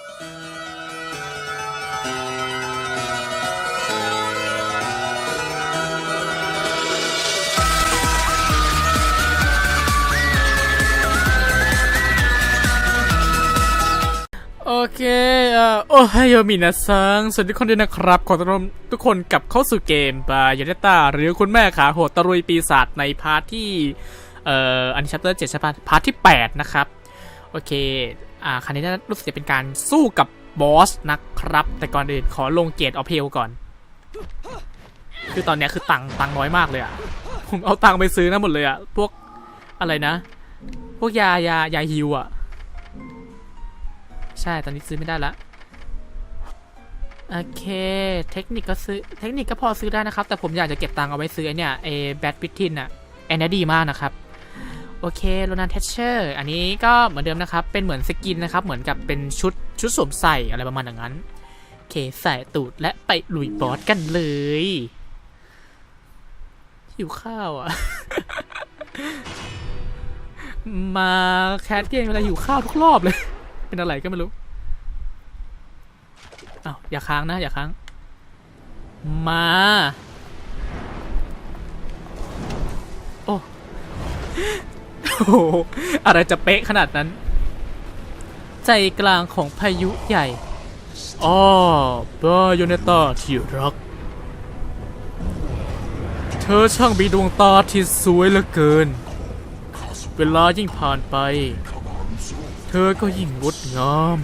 โอเคเอ่อโอไฮโอมินะซังสวัสดีทุกคนด้วยนะครับ ขอต้อนรับทุกคนกลับเข้าสู่เกมบายเนต้าหรือคุณแม่ขาโหดตะรุยปีศาจในพาร์ทที่ เอ่อ อันนี้ชัปเตอร์เจ็ดใช่ปะพาร์ทที่ 8 นะครับ โอเค อ่าครั้นี้น่ารู้สึกจะเป็นการสู้กับบอสนะครับ แต่ก่อนอื่นขอลงเกรติเอาเพลก่อน คือตอนนี้คือตังค์ตังค์น้อยมากเลยอะผมเอาตังค์ไปซื้อนะหมดเลยอะพวกอะไรนะ พวกยายายาฮิวอะใช่ตอนนี้ซื้อไม่ได้ละโอเค เทคนิคก็ซื้อเทคนิคก็พอซื้อได้นะครับ แต่ผมอยากจะเก็บตังค์เอาไว้ซื้อเนี่ยเอแบทบิทินอะอันนี้ดีมากนะครับ โอเคโรนันเทชเชอร์อันนี้ก็เหมือนเดิมนะครับ เป็นเหมือนสกินนะครับ เหมือนกับเป็นชุดชุดสวมใส่อะไรประมาณอย่างนั้นโอเคใส่ตูดและไปลุยบอสกันเลยหิวข้าวอะ มาแคสเกมเวลาหิวข้าวทุกรอบเลย เป็นอะไรก็ไม่รู้อ้าวอย่าค้างนะ อย่าค้าง มา โอ้ โอ้โหอะไรจะเป๊ะขนาดนั้น ใจกลางของพายุใหญ่อ๋อบายเนต้าที่รัก เธอช่างมีดวงตาที่สวยเหลือเกิน เวลายิ่งผ่านไป เธอก็ยิ่งงดงาม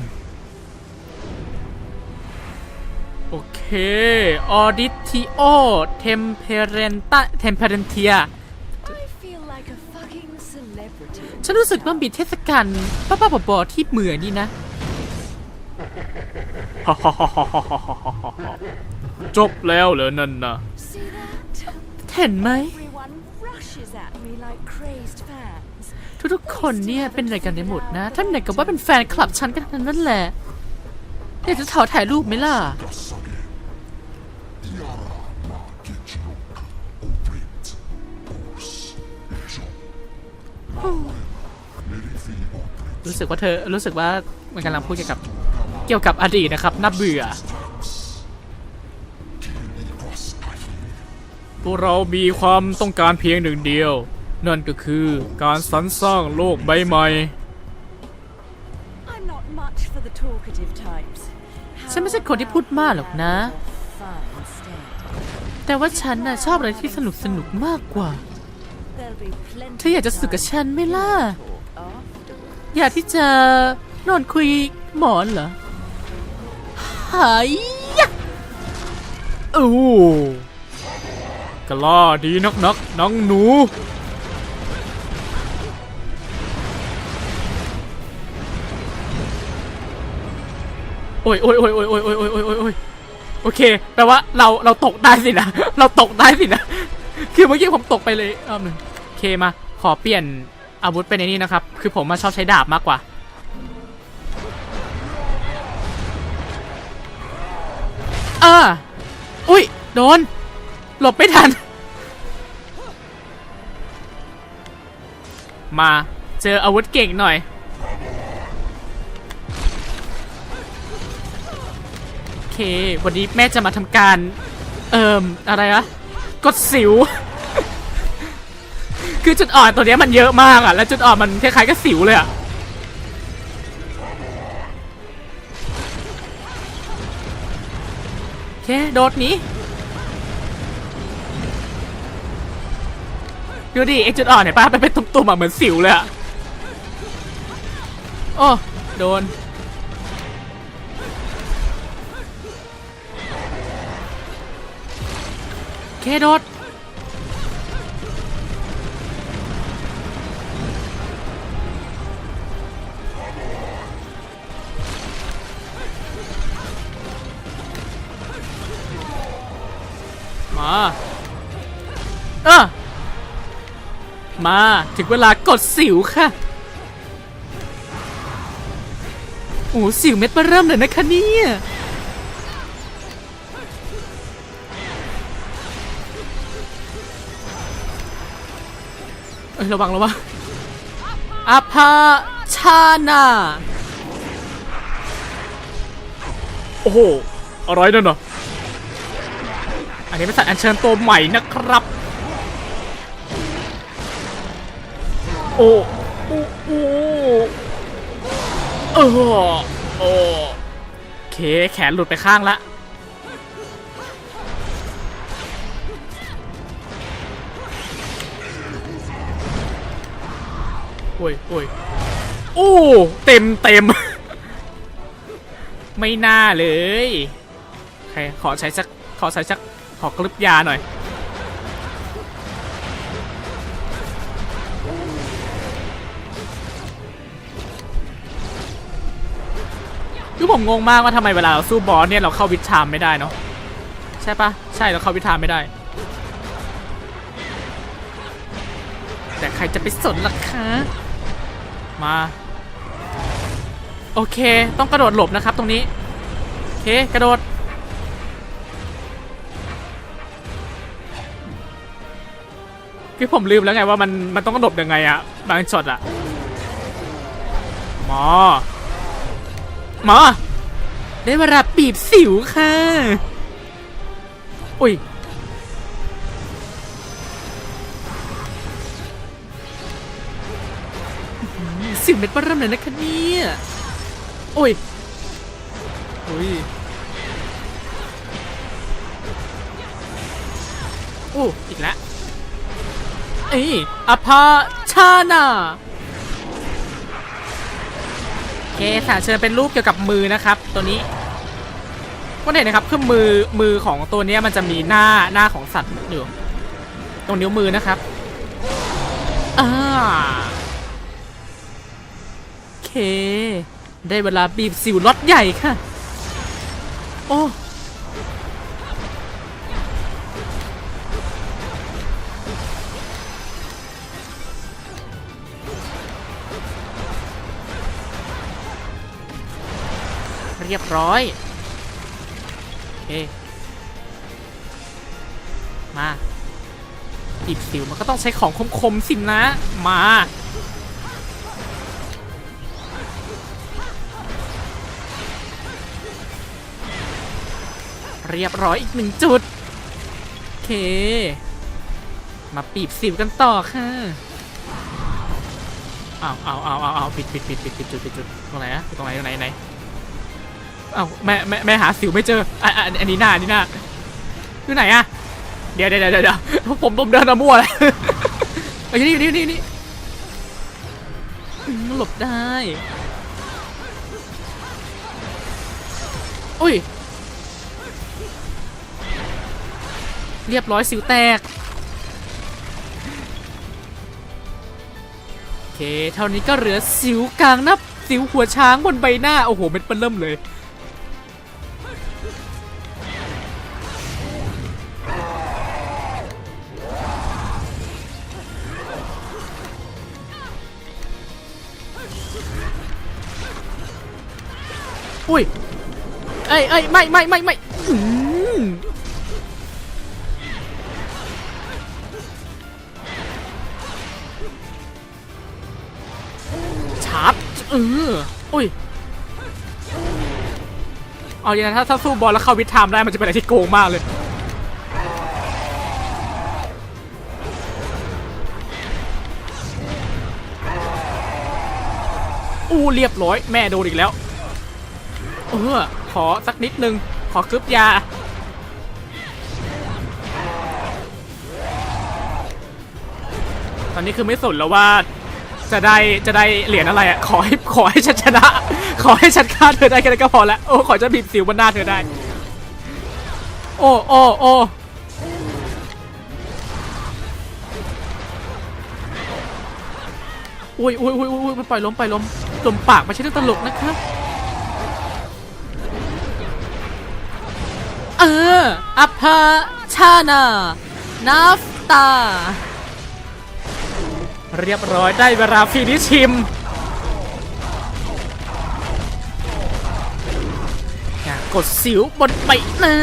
โอเค ออดิทิโอ เทมเพเรนตาเทมเพเรนเทีย ฉันรู้สึกว่ามีเทศกาลป้าๆบอๆที่เหมือนนี่นะ จบแล้วเหรอนั่นนะ See that? เห็นไหม Everyone rushes at me like crazed fans. ทุกๆคนเนี่ยเป็นอะไรกันในหมดนะ ท่านไหนก็ว่าเป็นแฟนคลับฉันกันทั้งนั่นแหละอยากจะถ่ายถ่ายรูปไหมล่ะ รู้สึกว่าเธอรู้สึกว่ามันกำลังพูดเกี่ยวกับเกี่ยวกับอดีตนะครับน่าเบื่อพวกเรามีความต้องการเพียงหนึ่งเดียว นั่นก็คือการสรรสร้างโลกใบใหม่ I'm not much for the talkative types. ฉันไม่ใช่คนที่พูดมากหรอกนะ Fun instead. แต่ว่าฉันน่ะชอบอะไรที่สนุกสนุกมากกว่า There'll be plenty เธออยากจะ of สนุกกับ time ฉันไหมล่ะ to talk afterwards. อยากที่จะนอนคุยหมอนเหรอหายยะโอ้กล้าดีนักนักนังหนู โอ้ยโอ้ยโอ้ยโอ้ยโอ้ยโอ้ยโอ้ยโอ้ยโอ้ยโอ้ยโอเค แปลว่าเราเราตกได้สินะ เราตกได้สินะ คือเมื่อกี้ผมตกไปเลยรอบหนึ่งโอเคมา ขอเปลี่ยน อาวุธเป็นในนี้นะครับ คือผมมาชอบใช้ดาบมากกว่า เออ อุ้ย โดน หลบไม่ทัน มาเจออาวุธเก่งหน่อย โอเค วันนี้แม่จะมาทำการ เอิ่ม อะไรวะ กดสิว คือจุดอ่อนตัวเนี้ยมันเยอะมากอะแล้วจุดอ่อนมันคล้ายๆกับสิวเลยอะโอเคโดดหนี้ดูดิไอจุดอ่อนเห็นปะมันเป็นตุ่มๆอะเหมือนสิวเลยอะโอ้โดนเคโดด มาถึงเวลากดสิวค่ะ โอ้สิวเม็ดมาเริ่มเลยนะคะเนี่ยเอ้ยระวังระวังอาภาชานาโอ้โห อะไรนั่นน่ะอันนี้เป็นสัตว์อัญเชิญตัวใหม่นะครับ โอ้โอ้โอ้เออโอ้โอเคแขนหลุดไปข้างละโอ้ยโอ้ยโอ้เต็มเต็ม ไม่น่าเลย ใครขอใช้สัก ขอใช้สัก ขอกลิบยาหน่อย คือผมงงมากว่าทำไมเวลาเราสู้บอสเนี่ยเราเข้าวิชามไม่ได้เนาะใช่ปะใช่เราเข้าวิชามไม่ได้ แต่ใครจะไปสนล่ะคะมา โอเค ต้องกระโดดหลบนะครับตรงนี้ โอเค กระโดด คือผมลืมแล้วไงว่ามันมันต้องกระโดดยังไงอะบางช็อตอะหมอ หมอ ได้เวลาปีบสิวค่ะ อุ้ย สิวเม็ดบ้าเริ่มเลยนะคะเนี่ยโอ้ยโอ้ยโอ้อีกแล้วเอ้ยอภาชานา สาเชิญเป็นรูปเกี่ยวกับมือนะครับ ตัวนี้ก็เห็นนะครับคือมือมือของตัวนี้มันจะมีหน้าหน้าของสัตว์อยู่ตรงนิ้วมือนะครับอ่าโอเค ได้เวลาบีบสิวล็อตใหญ่ค่ะ โอ้ รียบร้อยโอมาบีบสิวมันก็ต้องใช้ของคมๆสินะ มา เรียบร้อยอีกหนึ่งจุด โอเค มาปีบสิวกันต่อค่ะเอาเอาเอาเอาเอาปิดปิดปิดปิดปิดจุดปิดจุดตรงไหนอะตรงไหนตรงไหนไหน เอาแม่แม่แม่หาสิวไม่เจออะอะอันนี้หน้าอันนี้หน้าอยู่ไหนอะเดี๋ยวเดี๋ยวเดี๋ยวเดี๋ยวผมผมเดินมามั่วเลยไอ้ยนี่นี่นี่นี่หลบได้อุ้ย เรียบร้อยสิวแตก โอเค เท่านี้ก็เหลือสิวกลางหนับสิวหัวช้างบนใบหน้า โอ้โห เม็ดเปิ้ลเริ่มเลย อ้ยเอ้ยไม่ไม่ไม่ไม่ชาร์จเอออุ้ยเอาอย่างนั้นถ้าถ้าสู้บอลแล้วเข้าวิทไทม์ได้มันจะเป็นอะไรที่โกงมากเลยอู้เรียบร้อยแม่โดนอีกแล้ว เออ ขอสักนิดนึง ขอกึบยา ตอนนี้คือไม่สนแล้วว่าจะได้จะได้เหรียญอะไรอะ ขอให้ขอให้ฉันชนะ ขอให้ฉันฆ่าเธอได้แค่นั้นก็พอแล้วโอ้ขอจะบีบสิวบนหน้าเธอได้ โอ้โอ้โอ้อุ้ยอุ้ยอุ้ยอุ้ยมันปล่อยล้มปล่อยล้มลมปากไม่ใช่เรื่องตลกนะครับ อออัพพาชานา นาฟตา เรียบร้อยได้เวลาฟินิชิมอยากกดสิวบนใบหน้า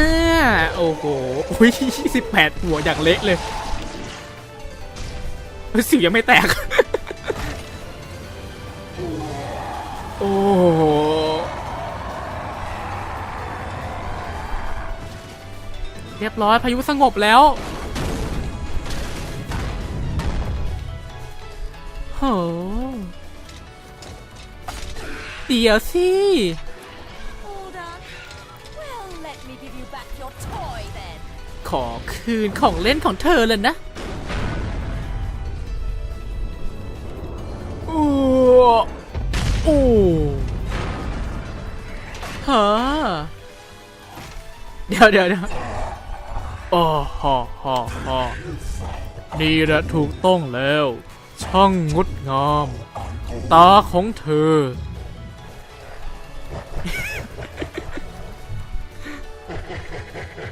โอ้โหอุ้ย18หัวอย่างเละเลยสิวยังไม่แตก โอ้ เรียบร้อยพายุสงบแล้วโหเดี๋ยวสิ All done? Well, let me give you back your toy then. ขอคืนของเล่นของเธอเลยนะโอ้โอ้ฮะเดี๋ยวเดี๋ยวเดี๋ยว โอ้ฮอฮอฮอนี่แหละถูกต้องแล้ว ช่างงดงาม ตาของเธอ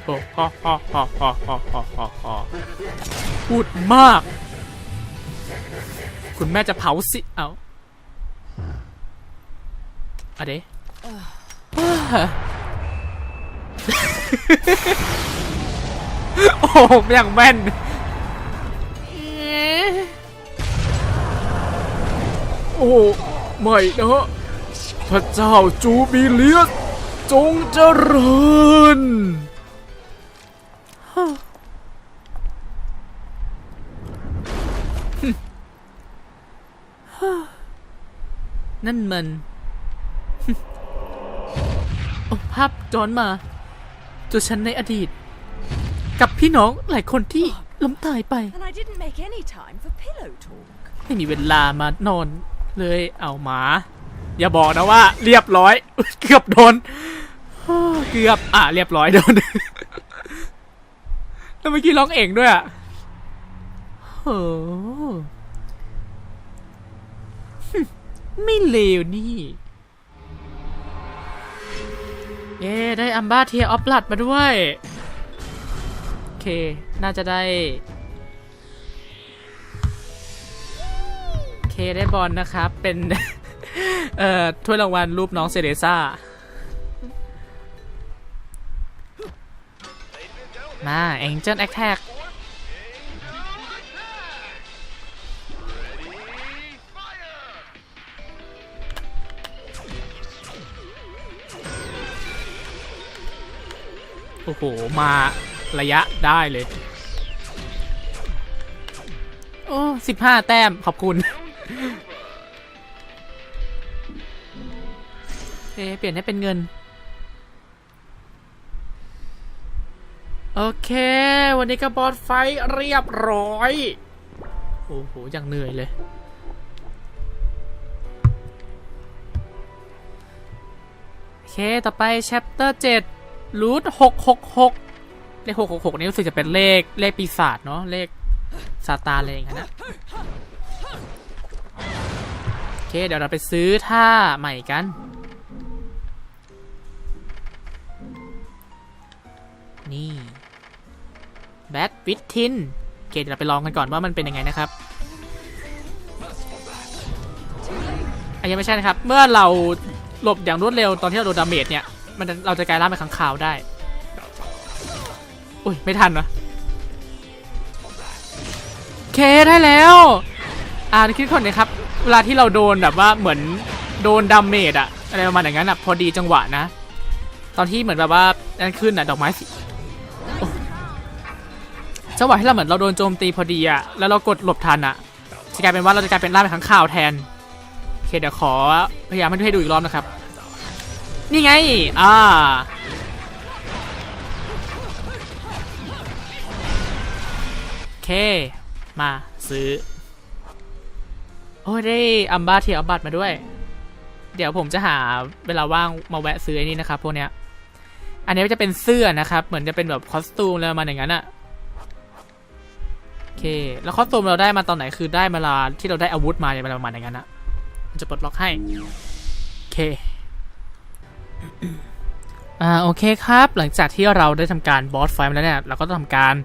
โอฮฮฮฮฮฮฮฮพูดมาก คุณแม่จะเผาสิ เอาอะเด้ โอ้โหอย่างแม่นโอ้ไม่นะพระเจ้าจูบิเลียสจงเจริญนั่นมันโอ้ภาพย้อนมาตัวฉันในอดีต กับพี่น้องหลายคนที่ล้มตายไป And I didn't make any time for pillow talk. ไม่มีเวลามานอนเลยเอาหมา อย่าบอกนะว่าเรียบร้อย เกือบโดนเกือบอะเรียบร้อยโดนแล้วเมื่อกี้ร้องเองด้วยอะโอ้หึไม่เลวนี่ เย้ได้อัมบ้าเทียออฟลัดมาด้วยโอ เค น่าจะได้ เคได้บอลนะครับ เป็น เอ่อถ้วยรางวัลรูปน้องเซเดซ่า มาเอ็งเจิลแอคแท็กโอ้โห มา ระยะได้เลย โอ้สิบห้าแต้มขอบคุณ เอเปลี่ยนให้เป็นเงิน โอเค วันนี้ก็บอสไฟเรียบร้อย โอ้โหย่างเหนื่อยเลยโอเค ต่อไป chapter 7 root 666 เลข666นี่รู้สึกจะเป็นเลขเลขปีศาจเนาะเลขซาตานอะไรอย่างเงี้ยนะโอเคเดี๋ยวเราไปซื้อท่าใหม่กันนี่แบทวิททินโอเคเดี๋ยวเราไปลองกันก่อนว่ามันเป็นยังไงนะครับอันยังไม่ใช่นะครับ เมื่อเราหลบอย่างรวดเร็วตอนที่เราโดนดาเมจเนี่ย มันเราจะกลายร่างเป็นขังข่าวได้ อุ้ยไม่ทันวะเคได้แล้วอ่าคิดคนนะครับ เวลาที่เราโดนแบบว่าเหมือนโดนดาเมจอะอะไรประมาณอย่างนั้นอะพอดีจังหวะนะ ตอนที่เหมือนแบบว่านั่นขึ้นอะดอกไม้สีจังหวะที่เราเหมือนเราโดนโจมตีพอดีอะแล้วเรากดหลบทันอะจะกลายเป็นว่าเราจะกลายเป็นร่าเป็นข้างข่าวแทนโอเคเดี๋ยวขอพยายามให้ดูอีกรอบนะครับ นี่ไง อ่า เค มาซื้อ โอ้ยได้อัมบาเทียอัมบัตมาด้วย เดี๋ยวผมจะหาเวลาว่างมาแวะซื้อไอ้นี่นะครับพวกเนี้ย อันนี้จะเป็นเสื้อนะครับ เหมือนจะเป็นแบบคอสตูมอะไรมาอย่างนั้นอะโอเค แล้วคอสตูมเราได้มาตอนไหนคือได้มาลาที่เราได้อาวุธมาเนี่ยประมาณอย่างนั้นอะมันจะปลดล็อกให้โอเคอ่าโอเคครับ หลังจากที่เราได้ทำการบอสไฟมาแล้วเนี่ย เราก็ต้องทำการ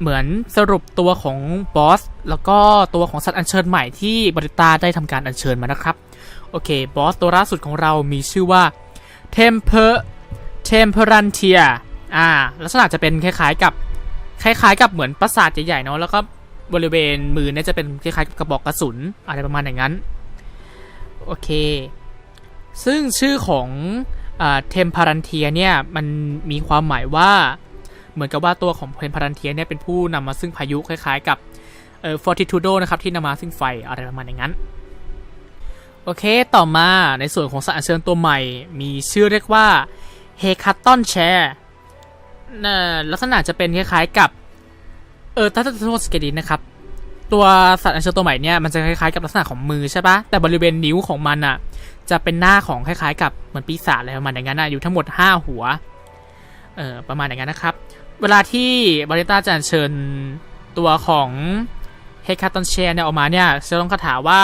เหมือนสรุปตัวของบอส แล้วก็ตัวของสัตว์อัญเชิญใหม่ที่บริตาได้ทำการอัญเชิญมานะครับ โอเค บอสตัวล่าสุดของเรามีชื่อว่า Temper Temperantia อ่า ลักษณะจะเป็นคล้ายๆกับ คล้ายๆ กับเหมือนปราสาทใหญ่ๆเนาะแล้วก็บริเวณมือเนี่ยจะเป็นคล้ายๆกับกระบอกกระสุนอะไรประมาณอย่างนั้น โอเค ซึ่งชื่อของเทมพารันเทียเนี่ย มันมีความหมายว่า เหมือนกับว่าตัวของเพนพารันเทียเนี่ยเป็นผู้นำมาซึ่งพายุคล้ายๆ กับเอ่อฟอร์ติทูโดนะครับที่นำมาซึ่งไฟอะไรประมาณอย่างนั้น โอเคต่อมาในส่วนของสัตว์อัญเชิญตัวใหม่ มีชื่อเรียกว่าเฮคัตตอนแชร์ลักษณะจะเป็นคล้ายๆกับเออถ้าจะโทสเกดินนะครับตัวสัตว์อัญเชิญตัวใหม่เนี่ยมันจะคล้ายๆกับลักษณะของมือใช่ปะแต่บริเวณนิ้วของมันอะ จะเป็นหน้าของคล้ายๆ กับเหมือนปีศาจอะไรประมาณอย่างนั้นนะอยู่ทั้งหมด 5 หัวเออประมาณอย่างนั้นนะครับ เวลาที่บริต้าจะเชิญตัวของเฮคัตตอนแชร์เนี่ยออกมาเนี่ยจะต้องคาถาว่า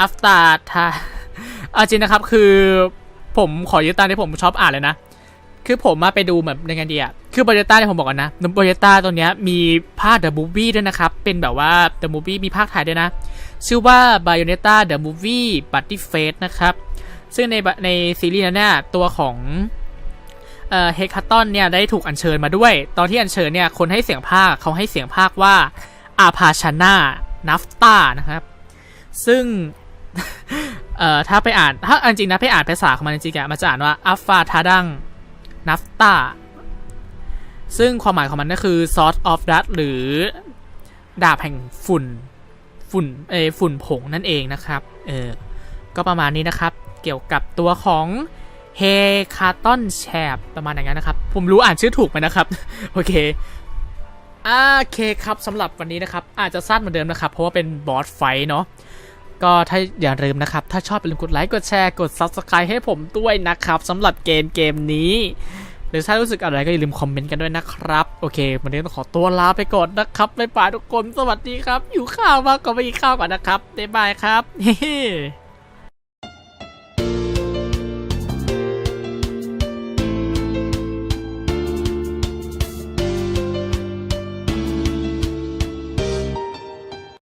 อัฟตาทาอาจริงนะครับคือผมขอยึดตามที่ผมชอบอ่านเลยนะ คือผมมาไปดูแบบยังไงดีอะคือบริต้าเนี่ยผมบอกก่อนนะบริต้าตัวเนี้ยมีภาค The Movie ด้วยนะครับ เป็นแบบว่า The Movie มีภาคไทยด้วยนะ ชื่อว่า Bayonetta The Movie Buddy Face นะครับ ซึ่งในในซีรีส์นั้นเนี่ยตัวของ เอ่อเฮคัตตอนเนี่ยได้ถูกอัญเชิญมาด้วย ตอนที่อัญเชิญเนี่ยคนให้เสียงภาคเขาให้เสียงภาคว่าอาพาชาน่านัฟตานะครับ ซึ่งเอ่อถ้าไปอ่านถ้าเอาจริงนะไปอ่านภาษาของมันจริงๆอะมันจะอ่านว่าอัฟฟาทาดังนัฟตาซึ่งความหมายของมันก็คือ Sword of Dust หรือดาบแห่งฝุ่นฝุ่นเอฝุ่นผงนั่นเองนะครับเออก็ประมาณนี้นะครับ เกี่ยวกับตัวของ เฮคาตอนแชบประมาณอย่างนั้นนะครับ ผมรู้อ่านชื่อถูกไหมนะครับ โอเคโอเคครับสำหรับวันนี้นะครับ อาจจะสั้นเหมือนเดิมนะครับ เพราะว่าเป็นบอสไฟเนาะก็ถ้าอย่าลืมนะครับ ถ้าชอบอย่าลืมกดไลค์กดแชร์กด Subscribe ให้ผมด้วยนะครับสำหรับเกมเกมนี้ หรือถ้ารู้สึกอะไรก็อย่าลืมคอมเมนต์กันด้วยนะครับ โอเค วันนี้ต้องขอตัวลาไปก่อนนะครับบ๊ายบายทุกคนสวัสดีครับ อยู่ข้าวมากก็ไปกินข้าวก่อนนะครับบ๊ายบายครับ